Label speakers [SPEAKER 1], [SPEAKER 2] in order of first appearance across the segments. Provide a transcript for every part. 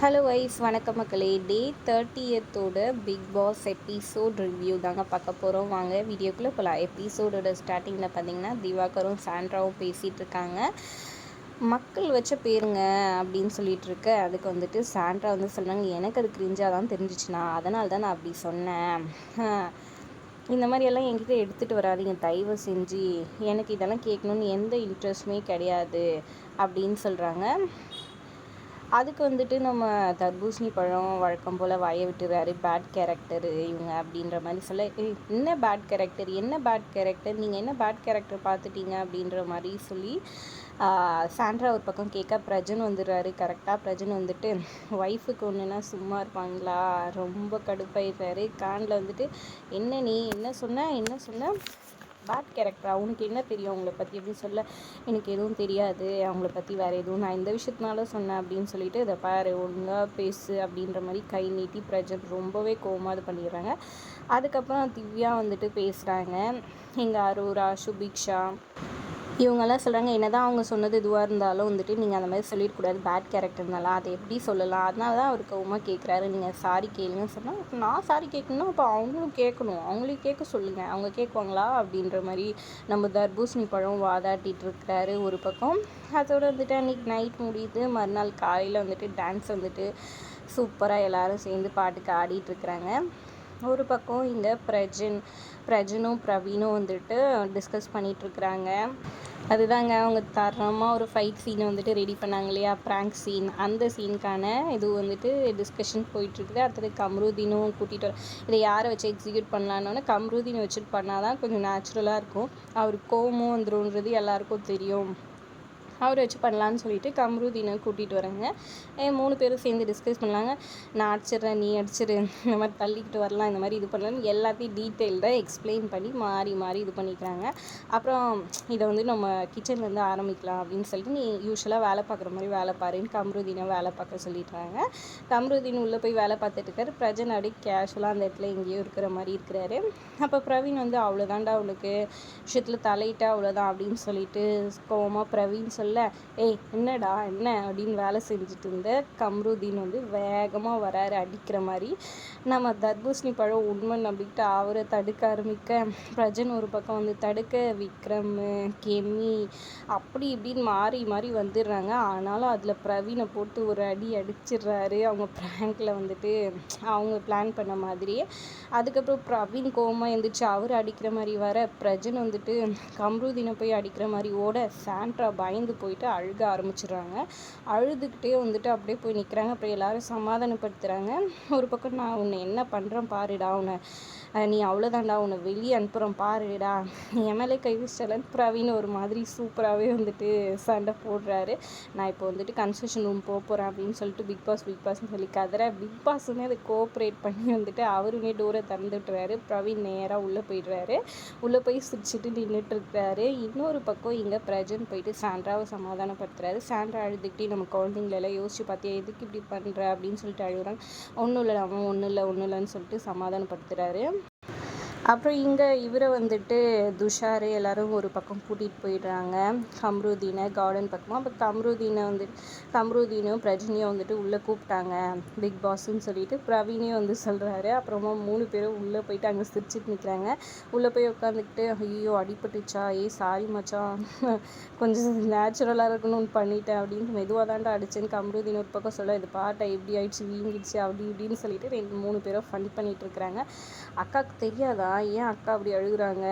[SPEAKER 1] Hello வைஸ் வணக்கம் மக்களே. டே தேர்ட்டியத்தோட பிக் பாஸ் எபிசோட் ரிவ்யூ தாங்க பார்க்க போகிறோம் வாங்க வீடியோக்குள்ளே போகலாம் எபிசோடோட ஸ்டார்டிங்கில் பார்த்தீங்கன்னா திவாகரும் சாண்ட்ராவும் பேசிகிட்டு இருக்காங்க. மக்கள் வச்ச பேருங்க அப்படின்னு சொல்லிட்டு இருக்க. அதுக்கு வந்துட்டு சாண்ட்ரா வந்து சொல்கிறாங்க எனக்கு அது கிரிஞ்சாக தான் தெரிஞ்சிச்சுண்ணா. அதனால தான் நான் அப்படி சொன்னேன். இந்த மாதிரியெல்லாம் என்கிட்ட எடுத்துகிட்டு வராதிங்க. தயவு செஞ்சு எனக்கு இதெல்லாம் கேட்கணுன்னு எந்த இன்ட்ரெஸ்ட்டுமே கிடையாது அப்படின்னு சொல்கிறாங்க அதுக்கு வந்துட்டு நம்ம தர்பூசணி பழம் வழக்கம் போல் வாயை விட்டுறாரு பேட் கேரக்டரு இவங்க அப்படின்ற மாதிரி சொல்ல என்ன பேட் கேரக்டர் என்ன பேட் கேரக்டர் நீங்கள் என்ன பேட் கேரக்டர் பார்த்துட்டீங்க? அப்படின்ற மாதிரி சொல்லி சாண்ட்ரா ஒரு பக்கம் கேட்க பிரஜன் வந்துடுறாரு. கரெக்டாக பிரஜன் வந்துட்டு ஒய்ஃபுக்கு ஒன்றுனா சும்மா இருப்பாங்களா? ரொம்ப கடுப்பாயிடுறாரு. கானில் வந்துட்டு என்ன நீ? என்ன சொன்ன? என்ன சொன்ன? பேட் கேரக்டரா அவனுக்கு என்ன தெரியும்? அவங்கள பற்றி அப்படின்னு சொல்ல எனக்கு எதுவும் தெரியாது. அவங்கள பற்றி வேறு எதுவும் நான் இந்த விஷயத்தினால சொன்னேன் அப்படின்னு சொல்லிட்டு இதை பாரு ஒழுங்காக பேசு அப்படின்ற மாதிரி கை நீட்டி பிரஜன் ரொம்பவே கோபமாக இது பண்ணிடுறாங்க. அதுக்கப்புறம் திவ்யா வந்துட்டு பேசுகிறாங்க எங்கள் அரூரா சுபிக்ஷா இவங்கெல்லாம் சொல்கிறாங்க என்ன தான் அவங்க சொன்னது இதுவாக இருந்தாலும் வந்துட்டு நீங்கள் அந்த மாதிரி சொல்லிடக்கூடாது பேட் கேரக்டர்னால அதை எப்படி சொல்லலாம்? அதனால தான் அவர் கவுமா கேட்குறாரு நீங்கள் சாரி கேளுங்கன்னு சொன்னால் நான் சாரி கேட்கணும் அப்போ அவங்களும் கேட்கணும். அவங்களையும் கேட்க சொல்லுங்கள் அவங்க கேட்குவாங்களா? அப்படின்ற மாதிரி நம்ம தர்பூசணி பழம் வாதாட்டிகிட்டு இருக்கிறாரு ஒரு பக்கம். அதோடு வந்துட்டு அன்றைக்கி நைட் முடியுது. மறுநாள் காலையில் வந்துட்டு டான்ஸ் வந்துட்டு சூப்பராக எல்லோரும் சேர்ந்து பாட்டுக்கு ஆடிட்டுருக்குறாங்க ஒரு பக்கம் இங்கே பிரஜன் பிரஜனும் பிரவீனும் வந்துட்டு டிஸ்கஸ் பண்ணிகிட்ருக்குறாங்க அதுதாங்க அவங்க தரமாக ஒரு ஃபைட் சீனை வந்துட்டு ரெடி பண்ணாங்க இல்லையா? ப்ராங்க் சீன் அந்த சீனுக்கான இது வந்துட்டு டிஸ்கஷன் போயிட்டுருக்குது. அடுத்தது கம்ருதீனும் கூட்டிகிட்டு வர இதை யாரை வச்சு எக்ஸிக்யூட் பண்ணலான்னு கம்ருதீனை வச்சுட்டு பண்ணால் தான் கொஞ்சம் நேச்சுரலாக இருக்கும். அவர் கோவமும் வந்துருன்றது எல்லாருக்கும் தெரியும். அவரை வச்சு பண்ணலான்னு சொல்லிட்டு கம்ருதீனை கூட்டிகிட்டு வராங்க மூணு பேரும் சேர்ந்து டிஸ்கஸ் பண்ணலாங்க. நான் அடிச்சிடுறேன் நீ அடிச்சிடு இந்த மாதிரி தள்ளிக்கிட்டு வரலாம் இந்த மாதிரி இது பண்ணலான்னு எல்லாத்தையும் டீட்டெயில்டாக எக்ஸ்பிளைன் பண்ணி மாறி மாறி இது பண்ணிக்கிறாங்க. அப்புறம் இதை வந்து நம்ம கிச்சன்லேருந்து ஆரம்பிக்கலாம் அப்படின்னு சொல்லிட்டு நீ யூஸ்வலாக வேலை பார்க்குற மாதிரி வேலை பாருன்னு கம்ருதீனை வேலை பார்க்க சொல்லிடுறாங்க. கம்ருதீன் உள்ளே போய் வேலை பார்த்துட்டு இருக்காரு. பிரஜன் அப்படியே கேஷுவலாக அந்த இடத்துல எங்கேயோ இருக்கிற மாதிரி இருக்கிறாரு. அப்போ பிரவீன் வந்து அவ்வளோதான்டா அவளுக்கு விஷயத்தில் தலையிட்டா அவ்வளோதான் அப்படின்னு சொல்லிட்டு கோவமாக பிரவீன் சொல்லி சொல்ல ஏய் என்னடா என்ன? அப்படின்னு வேலை செஞ்சுட்டு இருந்த கம்ருதீன் வந்து வேகமாக வராரு அடிக்கிற மாதிரி. நம்ம தர்பூசணி பழம் உண்மை நம்பிக்கிட்டு அவரை தடுக்க ஆரம்பிக்க பிரஜன் ஒரு பக்கம் வந்து தடுக்க விக்ரம் கெமி அப்படி இப்படின்னு மாறி மாறி வந்துடுறாங்க. ஆனாலும் அதில் பிரவீனை போட்டு ஒரு அடி அடிச்சிடுறாரு. அவங்க ப்ராங்கில் வந்துட்டு அவங்க பிளான் பண்ண மாதிரியே. அதுக்கப்புறம் பிரவீன் கோவமாக எழுந்திரிச்சு அவர் அடிக்கிற மாதிரி வர பிரஜன் வந்துட்டு கம்ருதீனை போய் அடிக்கிற மாதிரி ஓட சாண்ட்ரா பயந்து போயிட்டு அழுக ஆரம்பிச்சிடுறாங்க. அழுதுகிட்டே வந்துட்டு அப்படியே போய் நிற்கிறாங்க அப்புறம் எல்லாரும் சமாதானப்படுத்துகிறாங்க ஒரு பக்கம் நான் உன்னை என்ன பண்ணுறேன் பாருடா உன்னை நீ அவ்வளோதான்டா உன்னை வெளியே அனுப்புகிறோம் பாருடா. நீ எம்எல்ஏ கை பிரவீன் ஒரு மாதிரி சூப்பராகவே வந்துட்டு சண்டை போடுறாரு. நான் இப்போ வந்துட்டு கன்ஸ்ட்ரக்ஷன் ரூம் போக போகிறேன் அப்படின்னு சொல்லிட்டு பிக் பாஸ் பிக் பாஸ்னு சொல்லி கதற பிக் பாஸுமே அதை கோஆப்ரேட் பண்ணி வந்துட்டு அவருமே டோரை திறந்துட்டுறாரு. பிரவீன் நேராக உள்ளே போயிடுறாரு. உள்ளே போய் சிரிச்சுட்டு நின்றுட்டு இருக்கிறாரு இன்னொரு பக்கம் இங்கே பிரஜன் போயிட்டு சாண்ட்ராவை சமாதானப்படுத்துறாரு. சாண்ட்ரா அழுதுகிட்டே நம்ம குழந்தைங்களெல்லாம் யோசிச்சு பார்த்தியா எதுக்கு இப்படி பண்ணுற அப்படின்னு சொல்லிட்டு அழுகுறாங்க ஒன்றும் இல்லை அவன் ஒன்றும் இல்லை ஒன்றும் இல்லைன்னு சொல்லிட்டு சமாதானப்படுத்துகிறாரு அப்புறம் இங்கே இவரை வந்துட்டு துஷாரு எல்லோரும் ஒரு பக்கம் கூட்டிகிட்டு போயிடுறாங்க. கம்ருதீனை கார்டன் பக்கமாக அப்போ கம்ருதீனை வந்து கம்ருதீனும் பிரஜினியும் வந்துட்டு உள்ளே கூப்பிட்டாங்க. பிக் பாஸ்ன்னு சொல்லிட்டு பிரவீனையும் வந்து சொல்கிறாரு அப்புறமா மூணு பேரும் உள்ளே போயிட்டு அங்கே சிரிச்சிட்டு நிற்கிறாங்க உள்ளே போய் உட்காந்துக்கிட்டு ஐயோ அடிபட்டுச்சா? ஏய் சாரி மச்சான். கொஞ்சம் நேச்சுரலாக இருக்கணும்னு பண்ணிட்டேன் அப்படின்னு மெதுவாக தாண்டா அடிச்சேன்னு கம்ருதீன் ஒரு பக்கம் சொல்ல இது பாட்டை எப்படி ஆயிடுச்சு? வீங்கிடுச்சு? அப்படி இப்படின்னு சொல்லிட்டு ரெண்டு மூணு பேரும் ஃபன் பண்ணிகிட்டு இருக்கிறாங்க. அக்காவுக்கு தெரியாதா? ஏன் அக்கா அப்படி அழுகுறாங்க?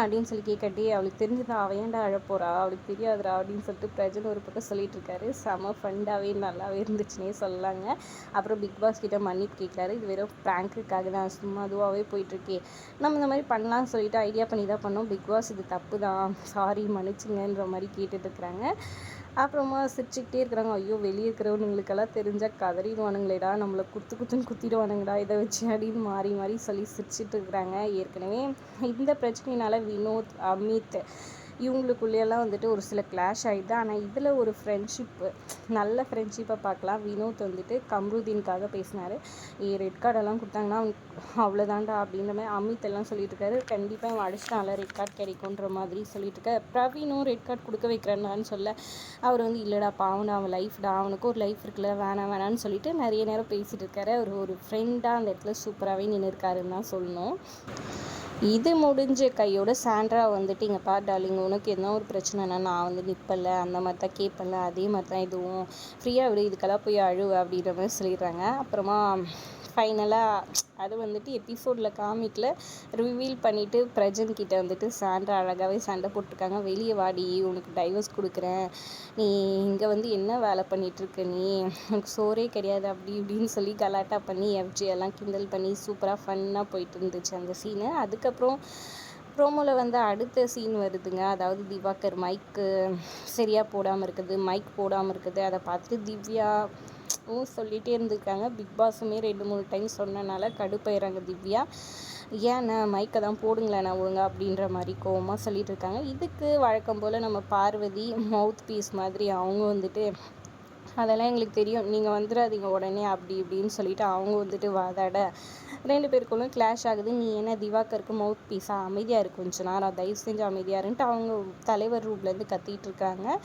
[SPEAKER 1] அப்படின்னு சொல்லி கேட்கட்டி அவளுக்கு தெரிஞ்சதா? அவள் ஏன்டா அழப்போறா? அவளுக்கு தெரியாதுடா? அப்படின்னு சொல்லிட்டு பிரஜன் ஒரு பக்கம் சொல்லிட்டு இருக்காரு. செம ஃபண்டாகவே நல்லாவே இருந்துச்சுன்னே சொல்லலாங்க அப்புறம் பிக் பாஸ் கிட்ட மன்னிப்பு கேட்குறாரு. இது வெறும் ப்ராங்க்குக்காக தான். சும்மா அதுவாகவே போயிட்டுருக்கே. நம்ம இந்த மாதிரி பண்ணலாம்னு சொல்லிட்டு ஐடியா பண்ணி தான் பண்ணோம். பிக் பாஸ் இது தப்பு தான். சாரி மன்னிச்சுங்கன்ற மாதிரி கேட்டுட்டு இருக்கிறாங்க. அப்புறமா சிரிச்சுக்கிட்டே இருக்கிறாங்க. ஐயோ வெளியே இருக்கிறவனுங்களுக்கெல்லாம் தெரிஞ்சால் கதறிடுவானுங்களேடா நம்மளை குத்து குத்துன்னு குத்திடுவானுங்கடா இதை வச்சு அப்படின்னு மாறி மாறி சொல்லி சிரிச்சிட்டு இருக்கிறாங்க. ஏற்கனவே இந்த பிரச்சனையினால வினோத் அமித் இவங்களுக்குள்ளேயெல்லாம் வந்துட்டு ஒரு சில கிளாஷ் ஆகிடுது ஆனால் இதில் ஒரு ஃப்ரெண்ட்ஷிப்பு நல்ல ஃப்ரெண்ட்ஷிப்பை பார்க்கலாம். வினோத் வந்துட்டு கம்ருதீனுக்காக பேசினார். ஏ ரெட் கார்டெல்லாம் கொடுத்தாங்கன்னா அவ்வளோதான்டா அப்படின்ற மாதிரி அமித் எல்லாம் சொல்லிட்டு இருக்காரு கண்டிப்பாக அவன் அடிச்சிட்டான்ல ரெட் கார்டு கிடைக்குன்ற மாதிரி சொல்லிட்டு இருக்க பிரவீனும் ரெட் கார்டு கொடுக்க வைக்கிறேன்னான்னு சொல்ல அவர் வந்து இல்லைடா பாவனா அவன் லைஃப்டா அவனுக்கு ஒரு லைஃப் இருக்குல்ல வேணாம் வேணான்னு சொல்லிட்டு நிறைய நேரம் பேசிகிட்டு இருக்காரு அவர் ஒரு ஃப்ரெண்டாக அந்த இடத்துல சூப்பராகவே நின்று இருக்காருன்னு தான் சொல்லணும். இது முடிஞ்ச கையோட சாண்ட்ரா வந்துட்டு இங்கே பா டார்லிங் உனக்கு என்ன ஒரு பிரச்சனைனா நான் வந்து நிற்பல அந்த மாதிரி தான் கேட்பல அதே மாதிரி தான் இதுவும். ஃப்ரீயாக விடு இதுக்கெல்லாம் போய் அழுவ அப்படின்ற மாதிரி சொல்லிடுறாங்க. அப்புறமா ஃபைனலாக அது வந்துட்டு எபிசோடில் காமிக்கில். ரிவீல் பண்ணிவிட்டு பிரஜன் கிட்ட வந்துட்டு சாண்ட்ரா அழகாகவே சண்டை போட்டிருக்காங்க. வெளியே வாடி உனக்கு டைவர்ஸ் கொடுக்குறேன். நீ இங்கே வந்து என்ன வேலை பண்ணிகிட்ருக்க நீ? உனக்கு சோறே கிடையாது அப்படி இப்படின்னு சொல்லி கலாட்டா பண்ணி எஃப்ஜி எல்லாம் கிண்டல் பண்ணி சூப்பராக ஃபன்னாக போயிட்டு இருந்துச்சு அந்த சீனு அதுக்கப்புறம் ப்ரோமோவில் வந்து அடுத்த சீன் வருதுங்க. அதாவது திவாகர் மைக்கு சரியாக போடாமல் இருக்குது மைக் போடாமல் இருக்குது. அதை பார்த்துட்டு திவ்யா சொல்லிகிட்டே இருந்திருக்காங்க. பிக் பாஸுமே ரெண்டு மூணு டைம் சொன்னனால கடுப்பாயிறாங்க திவ்யா. ஏண்ணா மைக்கை தான் போடுங்களேண்ணா ஒழுங்கா அப்படின்ற மாதிரி கோவமாக சொல்லிட்டு இருக்காங்க. இதுக்கு வழக்கம் போல் நம்ம பார்வதி மவுத் பீஸ் மாதிரி அவங்க வந்துட்டு அதெல்லாம் எங்களுக்கு தெரியும். நீங்கள் வந்துடாதீங்க உடனே அப்படி இப்படின்னு சொல்லிட்டு அவங்க வந்துட்டு வாதாட ரெண்டு பேருக்குள்ளும் கிளாஷ் ஆகுது. நீ என்ன திவாகருக்கு மவுத் பீஸாக அமைதியாக இருக்கு கொஞ்ச நேரம். தயவு செஞ்சு அமைதியாக இருன்ட்டு அவங்க தலைவர் ரூப்லேருந்து கத்திட்டு இருக்காங்க.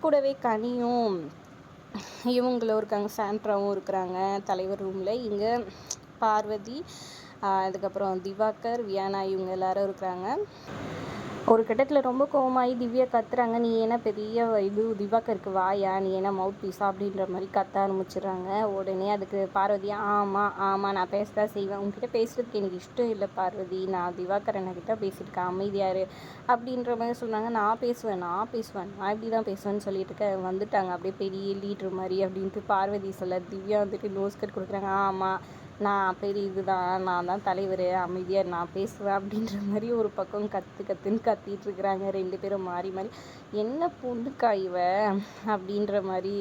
[SPEAKER 1] கூடவே கனியும் இவங்களும் இருக்காங்க சாண்ட்ராவும் இருக்கிறாங்க தலைவர் ரூமில் இங்கே பார்வதி அதுக்கப்புறம் திவாகர் வியானா இவங்க எல்லாரும் இருக்கிறாங்க. ஒரு கட்டத்தில் ரொம்ப கோவமாகி திவ்யா கத்துறாங்க. நீ என்ன பெரிய இது திவாகருக்கு வாயா? நீ என்ன மவுத் பீஸா அப்படின்ற மாதிரி கத்த ஆரம்பிச்சிடுறாங்க. உடனே அதுக்கு பார்வதி ஆமாம் ஆமாம் நான் பேச தான் செய்வேன். உங்ககிட்ட பேசுகிறதுக்கு எனக்கு இஷ்டம் இல்லை பார்வதி. நான் திவாகர் கிட்ட பேசியிருக்கேன். அமைதியாரு அப்படின்ற மாதிரி சொன்னாங்க. நான் பேசுவேன் நான் பேசுவேன். நான் இப்படி தான் பேசுவேன்னு சொல்லிட்டு இருக்க. வந்துட்டாங்க. அப்படியே பெரிய லீட்ரு மாதிரி அப்படின்ட்டு பார்வதி சொல்ல. திவ்யா வந்துட்டு நோஸ்கட் கொடுக்குறாங்க. ஆமாம் நான் பெரிய இதுதான் நான் தான் தலைவர் அமைதியாக நான் பேசுவேன் அப்படின்ற மாதிரி ஒரு பக்கம் கற்று கற்றுன்னு கத்திட்டு இருக்கிறாங்க. ரெண்டு பேரும் மாறி மாறி என்ன பொண்ணுக்கா இவ? அப்படின்ற மாதிரி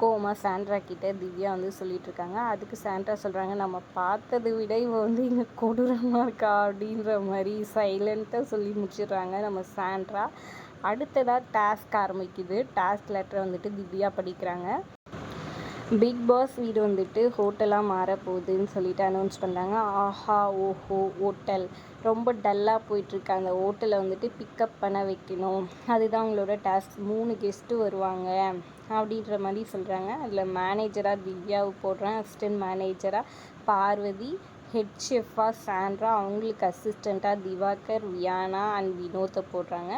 [SPEAKER 1] கோமா சாண்ட்ரா கிட்ட திவ்யா வந்து சொல்லிட்டு இருக்காங்க. அதுக்கு சாண்ட்ரா சொல்கிறாங்க நம்ம பார்த்ததை விட இவ வந்து இங்கே கொடூரமாக இருக்கா? அப்படின்ற மாதிரி சைலண்ட்டாக சொல்லி முடிச்சிடுறாங்க நம்ம சாண்ட்ரா. அடுத்ததாக டாஸ்க் ஆரம்பிக்குது. டாஸ்க் லெட்டரை வந்துட்டு திவ்யா படிக்கிறாங்க. பிக் பாஸ் வீடு வந்துட்டு ஹோட்டலாக மாறப்போகுதுன்னு சொல்லிட்டு அனௌன்ஸ் பண்ணுறாங்க ஆஹா ஓஹோ ஹோட்டல். ரொம்ப டல்லாக போயிட்டுருக்கு. அந்த ஹோட்டலை வந்துட்டு பிக்கப் பண்ண வைக்கணும். அதுதான் அவங்களோட டாஸ்க் மூணு கெஸ்ட்டு வருவாங்க. அப்படின்ற மாதிரி சொல்கிறாங்க அதில் மேனேஜராக திவ்யாவை போடுறேன். அசிஸ்டன்ட் மேனேஜராக பார்வதி ஹெட் ஷெஃபாக சாண்ட்ரா அவங்களுக்கு அசிஸ்டண்ட்டாக திவாகர் வியானா அண்ட் வினோத்தை போடுறாங்க.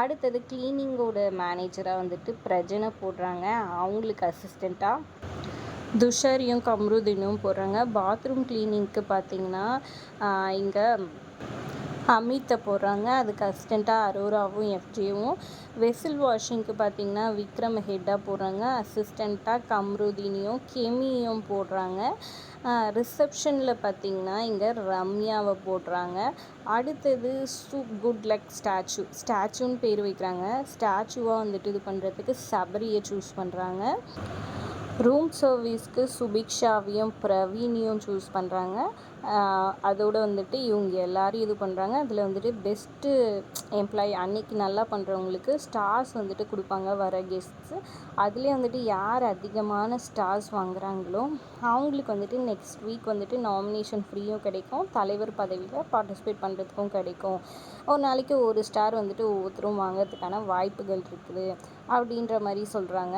[SPEAKER 1] அடுத்தது க்ளீனிங்கோட மேனேஜராக வந்துட்டு பிரஜனை போடுறாங்க. அவங்களுக்கு அசிஸ்டண்ட்டாக துஷாரியும் கம்ருதினும் போடுறாங்க. பாத்ரூம் கிளீனிங்க்கு பார்த்தீங்கன்னா இங்கே அமித்தை போடுறாங்க. அதுக்கு அசிஸ்டண்ட்டாக அரோராவும் எஃப்ஜேவும் வெசில் வாஷிங்க்கு பார்த்தீங்கன்னா விக்ரம் ஹெட்டாக போடுறாங்க. அசிஸ்டண்ட்டாக கம்ருதினியும் கெமியும் போடுறாங்க. ரிசப்ஷனில் பார்த்திங்கன்னா இங்கே ரம்யாவை போடுறாங்க. அடுத்தது சூ குட் லக் ஸ்டாச்சு ஸ்டாச்சுன்னு பேர் வைக்கிறாங்க. ஸ்டாச்சுவாக வந்துட்டு இது பண்ணுறதுக்கு சபரியை சூஸ் பண்ணுறாங்க ரூம் சர்வீஸ்க்கு சுபிக்ஷாவையும் பிரவீனையும் சூஸ் பண்ணுறாங்க அதோடு வந்துட்டு இவங்க எல்லோரும் இது பண்ணுறாங்க அதில் வந்துட்டு பெஸ்ட்டு எம்ப்ளாயி அன்றைக்கி நல்லா பண்ணுறவங்களுக்கு ஸ்டார்ஸ் வந்துட்டு கொடுப்பாங்க வர கெஸ்ட்ஸு அதுலேயே வந்துட்டு யார் அதிகமான ஸ்டார்ஸ் வாங்குகிறாங்களோ அவங்களுக்கு வந்துட்டு நெக்ஸ்ட் வீக் வந்துட்டு நாமினேஷன் ஃப்ரீயும் கிடைக்கும். தலைவர் பதவியில் பார்ட்டிசிபேட் பண்ணுறதுக்கும் கிடைக்கும். ஒரு நாளைக்கு ஒரு ஸ்டார் வந்துட்டு ஒவ்வொருத்தரும் வாங்கிறதுக்கான வாய்ப்புகள் இருக்குது. அப்படின்ற மாதிரி சொல்கிறாங்க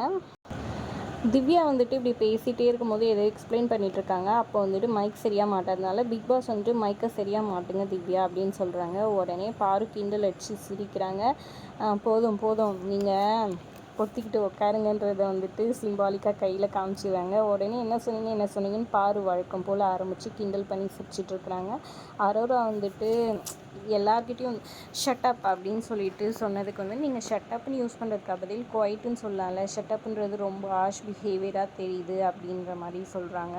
[SPEAKER 1] திவ்யா வந்துட்டு இப்படி பேசிகிட்டே இருக்கும்போது எதோ எக்ஸ்பிளைன் பண்ணிகிட்ருக்காங்க அப்போ வந்துட்டு மைக் சரியாக மாட்டாதனால பிக் பாஸ் வந்துட்டு மைக்கை சரியாக மாட்டுங்க திவ்யா அப்படின்னு சொல்கிறாங்க உடனே பாரு கிண்டல் அடிச்சு சிரிக்கிறாங்க. போதும் போதும். நீங்கள் பொத்திக்கிட்டு உட்காருங்கன்றத வந்துட்டு சிம்பாலிக்காக கையில் காமிச்சிடுறாங்க உடனே என்ன சொன்னீங்க என்ன சொன்னீங்கன்னு பாரு வழக்கம் போல் ஆரம்பித்து கிண்டல் பண்ணி சிரிச்சிட்ருக்குறாங்க அரோரா வந்துட்டு எல்லார்கிட்டையும் ஷட்டப் அப்படின்னு சொல்லிட்டு சொன்னதுக்கு வந்து நீங்கள் ஷட்டப்னு யூஸ் பண்ணுறதுக்கு பதில் குவைட்டுன்னு சொல்லலாம்ல ஷட்டப்ன்றது ரொம்ப ஆஷ் பிஹேவியராக தெரியுது அப்படின்ற மாதிரி சொல்கிறாங்க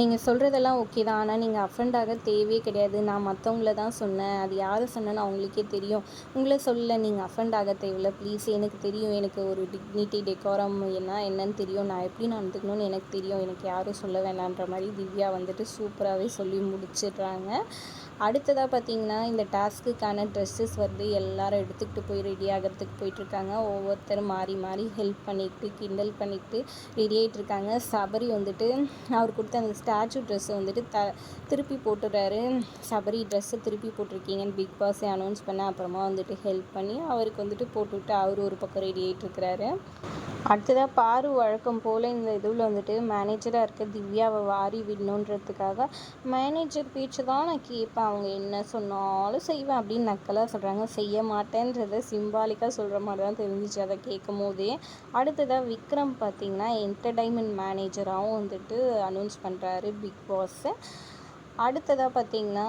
[SPEAKER 1] நீங்கள் சொல்கிறதெல்லாம் ஓகே தான். ஆனால் நீங்கள் அஃபெண்ட் ஆக தேவையே கிடையாது. நான் மற்றவங்கள தான் சொன்னேன். அது யாரை சொன்னேன்னு அவங்களுக்கே தெரியும். உங்களை சொல்ல நீங்கள் அஃபெண்ட் ஆக தேவையில்ல. ப்ளீஸ் எனக்கு தெரியும். எனக்கு ஒரு டிக்னிட்டி டெக்கோரம் என்ன என்னன்னு தெரியும். நான் எப்படி நடந்துக்கணும்னு எனக்கு தெரியும். எனக்கு யாரும் சொல்ல வேணான்ற மாதிரி திவ்யா வந்துட்டு சூப்பராகவே சொல்லி முடிச்சிடுறாங்க. அடுத்ததாக பார்த்தீங்கன்னா இந்த டாஸ்க்குக்கான ட்ரெஸ்ஸஸ் வந்து எல்லாரும் எடுத்துக்கிட்டு போய் ரெடி ஆகிறதுக்கு போயிட்டுருக்காங்க. ஒவ்வொருத்தரும் மாறி மாறி ஹெல்ப் பண்ணிட்டு கிண்டல் பண்ணிட்டு ரெடி ஆகிட்டு இருக்காங்க சபரி வந்துட்டு அவர் கொடுத்த அந்த ஸ்டாச்சு ட்ரெஸ்ஸை வந்துட்டு த திருப்பி போட்டுடுறாரு. சபரி ட்ரெஸ்ஸை திருப்பி போட்டிருக்கீங்கன்னு பிக் பாஸே அனௌன்ஸ் பண்ண அப்புறமா வந்துட்டு ஹெல்ப் பண்ணி அவருக்கு வந்துட்டு போட்டுவிட்டு அவர் ஒரு பக்கம் ரெடி ஆகிட்டு இருக்கிறாரு அடுத்ததாக பாரு வழக்கம் போல் இந்த இதில் வந்துட்டு மேனேஜராக இருக்க திவ்யாவை வாரி விடணுன்றதுக்காக மேனேஜர் பேச்சு தான் நான் கேட்பேன். அவங்க என்ன சொன்னாலும் செய்வேன் அப்படின்னு நக்கலாக சொல்கிறாங்க செய்ய மாட்டேன்றதை சிம்பாலிக்காக சொல்கிற மாதிரி தான் தெரிஞ்சிச்சு அதை கேட்கும் போதே. அடுத்ததாக விக்ரம் பார்த்திங்கன்னா என்டர்டைன்மெண்ட் மேனேஜராகவும் வந்துட்டு அனௌன்ஸ் பண்ணுறாரு பிக் பாஸ்ஸு அடுத்ததாக பார்த்திங்கன்னா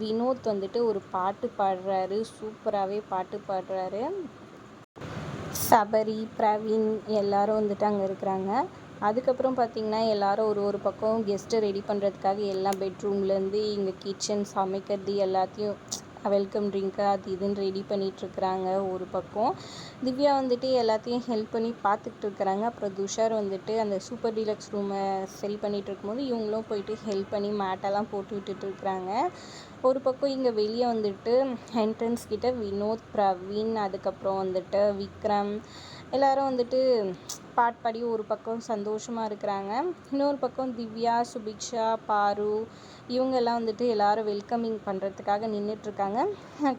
[SPEAKER 1] வினோத் வந்துட்டு ஒரு பாட்டு பாடுறாரு. சூப்பராகவே பாட்டு பாடுறாரு. சபரி பிரவீன் எல்லாரும் வந்துட்டு அங்கே இருக்கிறாங்க. அதுக்கப்புறம் பார்த்திங்கன்னா எல்லாரும் ஒரு ஒரு பக்கம் கெஸ்ட்டை ரெடி பண்ணுறதுக்காக எல்லா பெட்ரூம்லேருந்து இங்கே கிச்சன் சமைக்கிறது எல்லாத்தையும் வெல்கம் ட்ரிங்க்கு அது இதுன்னு ரெடி பண்ணிகிட்ருக்குறாங்க ஒரு பக்கம். திவ்யா வந்துட்டு எல்லாத்தையும் ஹெல்ப் பண்ணி பார்த்துக்கிட்டு இருக்கிறாங்க அப்புறம் துஷார் வந்துட்டு அந்த சூப்பர் டீலக்ஸ் ரூமை சரி பண்ணிகிட்டு இருக்கும்போது இவங்களும் போயிட்டு ஹெல்ப் பண்ணி மேட்டெல்லாம் போட்டு விட்டுட்டு இருக்கிறாங்க ஒரு பக்கம் இங்கே வெளியே வந்துட்டு என்ட்ரன்ஸ் கிட்ட வினோத் பிரவீன் அதுக்கப்புறம் வந்துட்டு விக்ரம் எல்லாரும் வந்துட்டு பாட் பாடி ஒரு பக்கம் சந்தோஷமாக இருக்கிறாங்க. இன்னொரு பக்கம் திவ்யா சுபிக்ஷா பாரு இவங்கெல்லாம் வந்துட்டு எல்லாரும் வெல்கமிங் பண்ணுறதுக்காக நின்றுட்டுருக்காங்க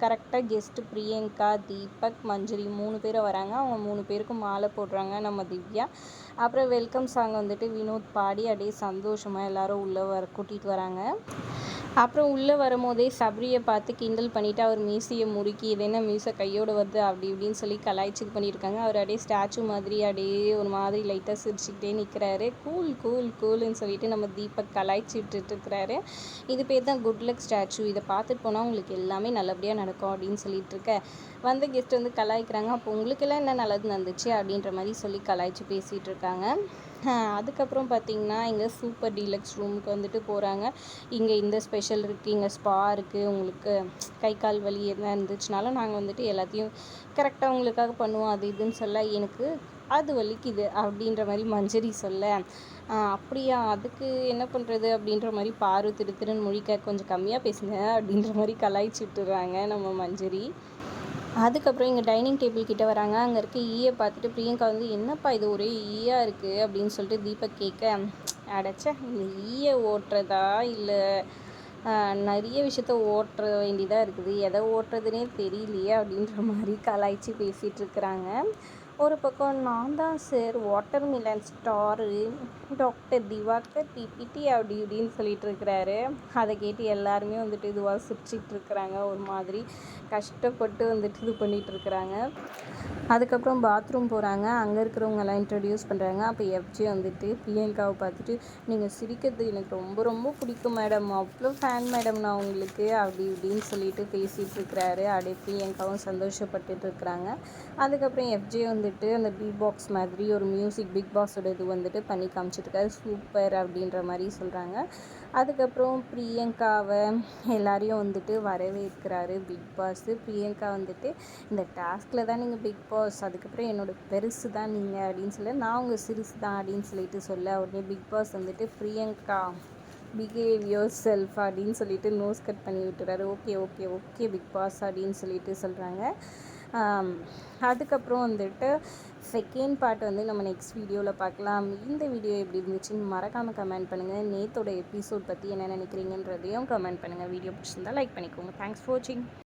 [SPEAKER 1] கரெக்டாக கெஸ்ட்டு பிரியங்கா தீபக் மஞ்சரி மூணு பேரும் வராங்க. அவங்க மூணு பேருக்கும் மாலை போடுறாங்க நம்ம திவ்யா. அப்புறம் வெல்கம் சாங் வந்துட்டு வினோத் பாடி. அப்படியே சந்தோஷமாக எல்லோரும் உள்ளே வர கூட்டிகிட்டு வராங்க. அப்புறம் உள்ளே வரும்போதே சபரியை பார்த்து கிண்டல் பண்ணிவிட்டு அவர் மீசையை முறுக்கி இது என்ன மீசை கையோடு வருது அப்படி இப்படின்னு சொல்லி கலாய்ச்சி பண்ணியிருக்காங்க. அவர் அப்படியே ஸ்டாச்சு மாதிரி அப்படியே ஒரு மாதிரி லைட்டாக சிரிச்சுக்கிட்டே நிற்கிறாரு கூல் கூல் கூல்னு சொல்லிட்டு நம்ம தீபக் கலாய்ச்சிட்டு இருக்கிறாரு. இது பேர் தான் குட் லக் ஸ்டாச்சு இதை பார்த்துட்டு போனால் உங்களுக்கு எல்லாமே நல்லபடியாக நடக்கும் அப்படின்னு சொல்லிட்டு இருக்க. வந்த கெஸ்ட் வந்து கலாய்க்கிறாங்க. அப்போ உங்களுக்கெல்லாம் என்ன நல்லது நடந்துச்சு அப்படின்ற மாதிரி சொல்லி கலாய்ச்சி பேசிகிட்டு இருக்காங்க. அதுக்கப்புறம் பார்த்திங்கன்னா இங்கே சூப்பர் டீலக்ஸ் ரூமுக்கு வந்துட்டு போகிறாங்க இங்கே இந்த ஸ்பெஷல் இருக்குது இங்கே ஸ்பா இருக்குது உங்களுக்கு கை கால் வலி எதுனா இருந்துச்சுனாலும் நாங்கள் வந்துட்டு எல்லாத்தையும் கரெக்டாக உங்களுக்காக பண்ணுவோம். அது இதுன்னு சொல்ல எனக்கு அது வலிக்குது அப்படின்ற மாதிரி மஞ்சரி சொல்ல. அப்படியா அதுக்கு என்ன பண்ணுறது அப்படின்ற மாதிரி பாரு திரு திருன்னு முழிக்க கொஞ்சம் கம்மியாக பேசுங்க அப்படின்ற மாதிரி கலாய்ச்சி விட்டுறாங்க நம்ம மஞ்சரி. அதுக்கப்புறம் இங்கே டைனிங் டேபிள் கிட்டே வராங்க. அங்கே இருக்க ஈயை பார்த்துட்டு பிரியங்கா வந்து என்னப்பா இது ஒரே ஈயாக இருக்குது அப்படின்னு சொல்லிட்டு தீபக் கேட்க அடைச்ச இந்த ஈயை ஓட்டுறதா இல்லை நிறைய விஷயத்த ஓட்டுற வேண்டியதாக இருக்குது. எதை ஓட்டுறதுனே தெரியலையே அப்படின்ற மாதிரி கலாய்ச்சி பேசிகிட்டு இருக்கிறாங்க. ஒரு பக்கம் நான் தான் sir watermelon star doctor Divakar PPT அப்படி இப்படின்னு சொல்லிட்டு இருக்கிறாரு. அதை கேட்டு எல்லாருமே வந்துட்டு இதுவாக சிரிச்சிட்டு இருக்கிறாங்க. ஒரு மாதிரி கஷ்டப்பட்டு வந்துட்டு இது பண்ணிகிட்டு இருக்கிறாங்க. அதுக்கப்புறம் பாத்ரூம் போகிறாங்க அங்கே இருக்கிறவங்கெல்லாம் இன்ட்ரடியூஸ் பண்ணுறாங்க அப்போ எஃப்ஜி வந்துட்டு பிரியங்காவை பார்த்துட்டு நீங்கள் சிரிக்கிறது எனக்கு ரொம்ப ரொம்ப பிடிக்கும் மேடம் அவ்வளோ ஃபேன் மேடம் நான் உங்களுக்கு. அப்படி இப்படின்னு சொல்லிட்டு பேசிகிட்டு இருக்கிறாரு. அப்படியே பிரியங்காவும் சந்தோஷப்பட்டுட்டு இருக்கிறாங்க. அதுக்கப்புறம் எஃப்ஜே வந்துட்டு அந்த பிக் பாக்ஸ் மாதிரி ஒரு மியூசிக் பிக் பாஸோட இது வந்துட்டு பண்ணி காமிச்சிருக்காரு சூப்பர் அப்படின்ற மாதிரி சொல்கிறாங்க அதுக்கப்புறம் பிரியங்காவை எல்லாரையும் வந்துட்டு வரவேற்கிறாரு பிக் பாஸு பிரியங்கா வந்துட்டு இந்த டாஸ்கில் தான் நீங்கள் பிக் பாஸ் அதுக்கப்புறம் என்னோடய பெருசு தான் நீங்கள் அப்படின்னு சொல்ல நான் உங்கள் சிறுசு தான் அப்படின்னு சொல்லிட்டு சொல்ல உடனே பிக் பாஸ் வந்துட்டு பிரியங்கா பிஹேவ் யோர் செல்ஃப் அப்படின்னு சொல்லிட்டு நோஸ் கட் பண்ணி விட்டுறாரு. Okay okay okay Bigg Boss அப்படின்னு சொல்லிட்டு சொல்கிறாங்க அதுக்கப்புறம் வந்துட்டு செகண்ட் பார்ட் வந்து நம்ம நெக்ஸ்ட் வீடியோவில் பார்க்கலாம். இந்த வீடியோ எப்படி இருந்துச்சுன்னு மறக்காமல் கமெண்ட் பண்ணுங்கள் நேத்தோட எபிசோட் பற்றி என்ன நினைக்கிறீங்கன்றதையும் கமெண்ட் பண்ணுங்கள் வீடியோ பிடிச்சிருந்தால் லைக் பண்ணிக்கோங்க. தேங்க்ஸ் ஃபார் வாட்சிங்